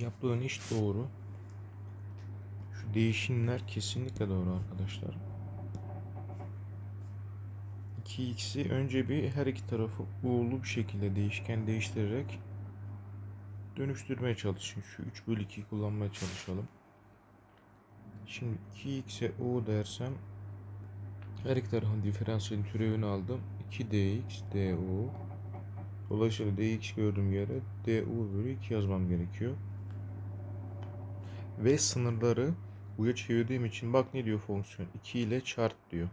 Yaptığın iş doğru. Şu değişimler kesinlikle doğru arkadaşlar. 2x'i önce bir her iki tarafı uğurlu bir şekilde değişken değiştirerek dönüştürmeye çalışın. Şu 3 bölü 2'yi kullanmaya çalışalım. Şimdi 2x'e u dersem her iki tarafın diferansiyelin türevini aldım. 2dx du Dolayısıyla dx gördüğüm yere du bölü 2 yazmam gerekiyor. Ve sınırları u'ya çevirdiğim için bak ne diyor fonksiyon. 2 ile çarp diyor.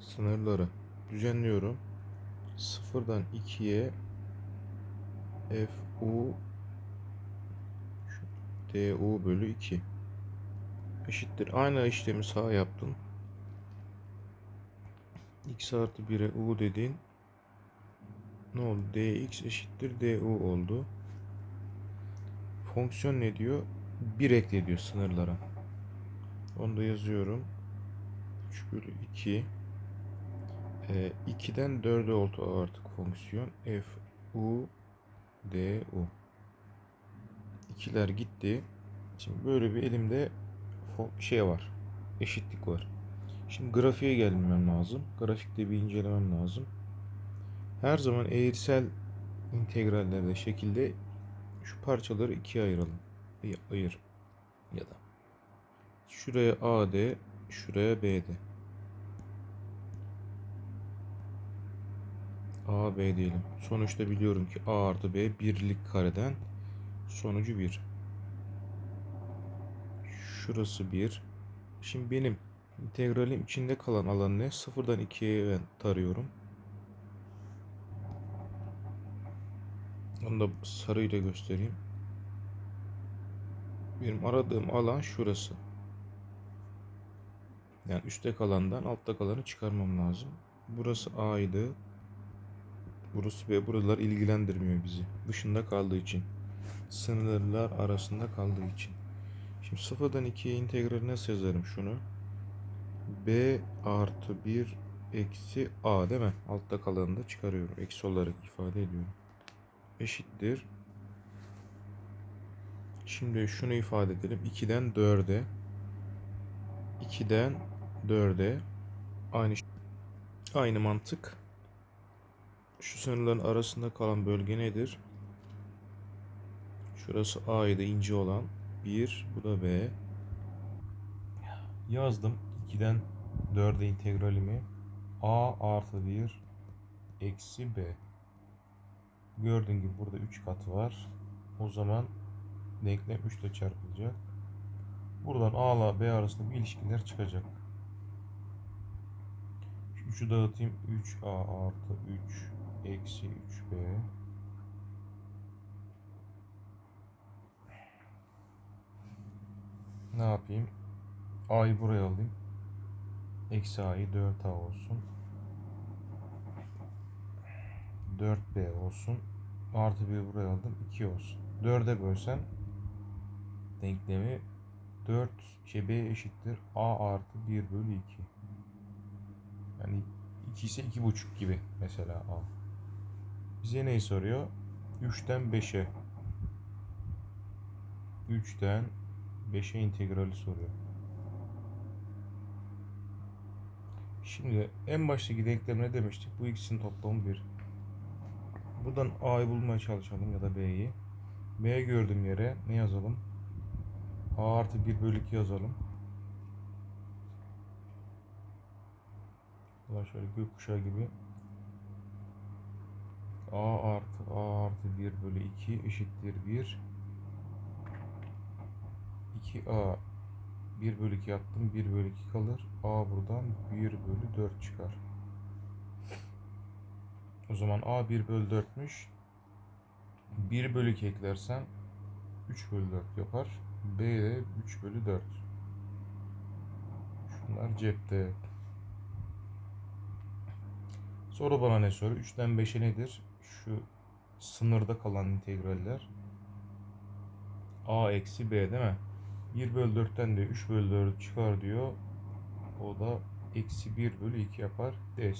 Sınırları düzenliyorum. Sıfırdan 2'ye fu du bölü 2 eşittir. Aynı işlemi sağ yaptım. x artı 1'e u dediğin ne oldu? dx eşittir du oldu. Fonksiyon ne diyor? 1 ekle diyor sınırlara. Onu da yazıyorum. 3 bölü 2 e, 2'den 4'e oldu artık fonksiyon. f u d u 2'ler gitti. Şimdi böyle bir elimde şey var. Eşitlik var. Şimdi grafiğe gelmem lazım. Grafikte bir incelemem lazım. Her zaman eğrisel integrallerde şekilde şu parçaları ikiye ayıralım. Ay- Ayır. Ya da şuraya AD, şuraya BD. A, B diyelim. Sonuçta biliyorum ki A artı B birlik kareden sonucu 1. Şurası 1. Şimdi benim integralim içinde kalan alan ne? Sıfırdan 2'ye ben tarıyorum. Onu da sarıyla göstereyim. Benim aradığım alan şurası. Yani üstte kalandan altta kalanı çıkarmam lazım. Burası A'ydı. Burası B. Buralar ilgilendirmiyor bizi. Dışında kaldığı için. Sınırlar arasında kaldığı için. Şimdi sıfırdan 2'ye integral nasıl yazarım şunu? B artı 1 eksi A değil mi? Altta kalanını da çıkarıyorum. Eksi olarak ifade ediyorum. Eşittir. Şimdi şunu ifade edelim. 2'den 4'e 2'den 4'e aynı aynı mantık. Şu sınırların arasında kalan bölge nedir? Şurası A'ydı ince olan. 1 bu da B. Yazdım. 2'den 4'e integralimi. A artı 1 eksi B. Gördüğün gibi burada 3 katı var. O zaman denklem 3 ile çarpılacak. Buradan A ile B arasında bir ilişkiler çıkacak. Şu 3'ü dağıtayım. 3A artı 3 eksi 3B. Ne yapayım? A'yı buraya alayım. Eksi A'yı 4A olsun. 4B olsun. Artı 1 buraya aldım. 2 olsun. 4'e bölsem denklemi 4 şey B eşittir. A artı 1 bölü 2. Yani 2 ise 2,5 gibi mesela A. Bize neyi soruyor? 3'ten 5'e. 3'ten 5'e integrali soruyor. Şimdi en baştaki denklem ne demiştik? Bu ikisinin toplamı 1. Buradan A'yı bulmaya çalışalım ya da B'yi. B gördüğüm yere ne yazalım? A artı 1 bölü 2 yazalım. Ulan şöyle gökkuşağı gibi. A artı A artı 1 bölü 2 eşittir 1. 2A 1 bölü 2 yaptım. 1 bölü 2 kalır. A buradan 1 bölü 4 çıkar. O zaman A 1 bölü 4'müş. 1 bölü 2 eklersen 3 bölü 4 yapar. B de 3 bölü 4. Şunlar cepte. Soru bana ne soruyor? 3'ten 5'e nedir? Şu sınırda kalan integraller. A eksi B değil mi? 1 bölü 4'ten de 3 bölü 4 çıkar diyor. O da eksi 1 bölü 2 yapar. D